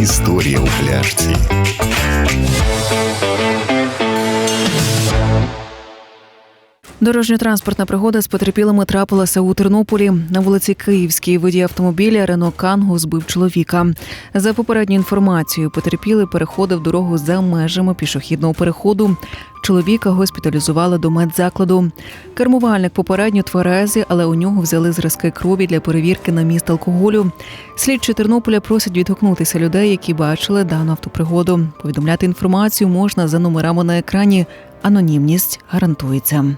Історія у пляшці. Дорожньо-транспортна пригода з потерпілими трапилася у Тернополі. На вулиці Київській водій автомобіля Рено Кангу збив чоловіка. За попередньою інформацією, потерпілий переходив дорогу за межами пішохідного переходу. Чоловіка госпіталізували до медзакладу. Кермувальник попередньо тверезий, але у нього взяли зразки крові для перевірки на міст алкоголю. Слідчі Тернополя просять відгукнутися людей, які бачили дану автопригоду. Повідомляти інформацію можна за номерами на екрані. Анонімність гарантується.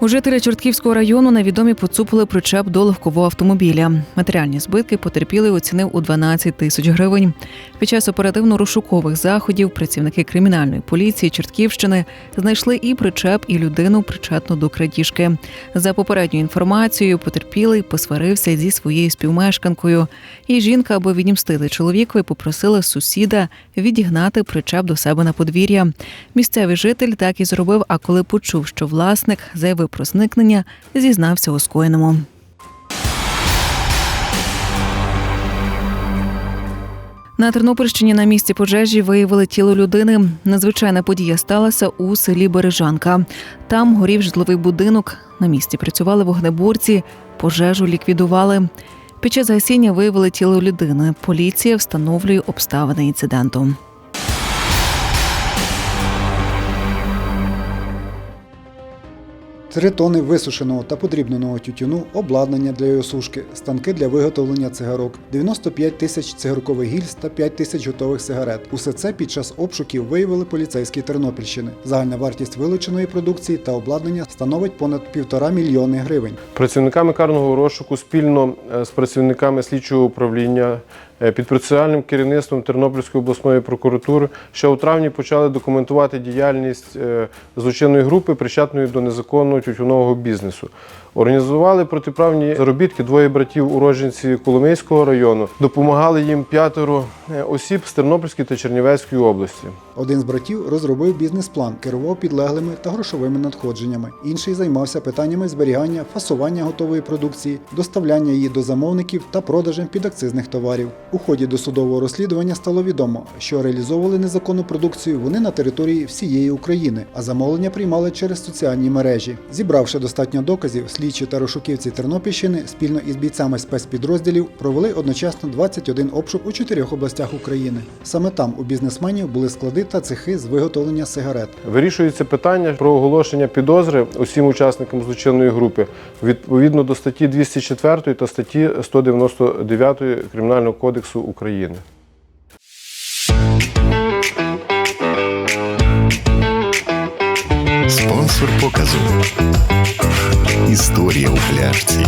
У жителя Чортківського району невідомі поцупили причеп до легкового автомобіля. Матеріальні збитки потерпілий оцінив у 12 тисяч гривень. Під час оперативно-розшукових заходів працівники кримінальної поліції Чортківщини знайшли і причеп, і людину причетну до крадіжки. За попередньою інформацією, потерпілий посварився зі своєю співмешканкою. І жінка, аби відімстити чоловікові, попросила сусіда відігнати причеп до себе на подвір'я. Місцевий житель так і зробив. А коли почув, що власник заявив про зникнення, зізнався у скоєному. На Тернопільщині на місці пожежі виявили тіло людини. Надзвичайна подія сталася у селі Бережанка. Там горів житловий будинок. На місці працювали вогнеборці, пожежу ліквідували. Під час гасіння виявили тіло людини. Поліція встановлює обставини інциденту. Три тони висушеного та подрібненого тютюну, обладнання для його сушки, станки для виготовлення цигарок, 95 тисяч цигаркових гільз та 5 тисяч готових сигарет. Усе це під час обшуків виявили поліцейські Тернопільщини. Загальна вартість вилученої продукції та обладнання становить понад півтора мільйони гривень. Працівниками карного розшуку спільно е, з працівниками слідчого управління під процесуальним керівництвом Тернопільської обласної прокуратури ще у травні почали документувати діяльність е, злочинної групи, причетної до незаконного тютюнового бізнесу. Організували протиправні заробітки двоє братів уродженці Коломийського району. Допомагали їм п'ятеро е, осіб з Тернопільської та Чернівецької області. Один з братів розробив бізнес-план, керував підлеглими та грошовими надходженнями. Інший займався питаннями зберігання, фасування готової продукції, доставляння її до замовників та продажем підакцизних товарів. У ході досудового розслідування стало відомо, що реалізовували незаконну продукцію вони на території всієї України, а замовлення приймали через соціальні мережі. Зібравши достатньо доказів, слідчі та розшуківці Тернопільщини спільно із бійцями спецпідрозділів провели одночасно 21 обшук у чотирьох областях України. Саме там у бізнесменів були склади та цехи з виготовлення сигарет. Вирішується питання про оголошення підозри усім учасникам злочинної групи відповідно до статті 204 та статті 199 Кримінального кодексу України. Спонсор показує. Історія у пляшці.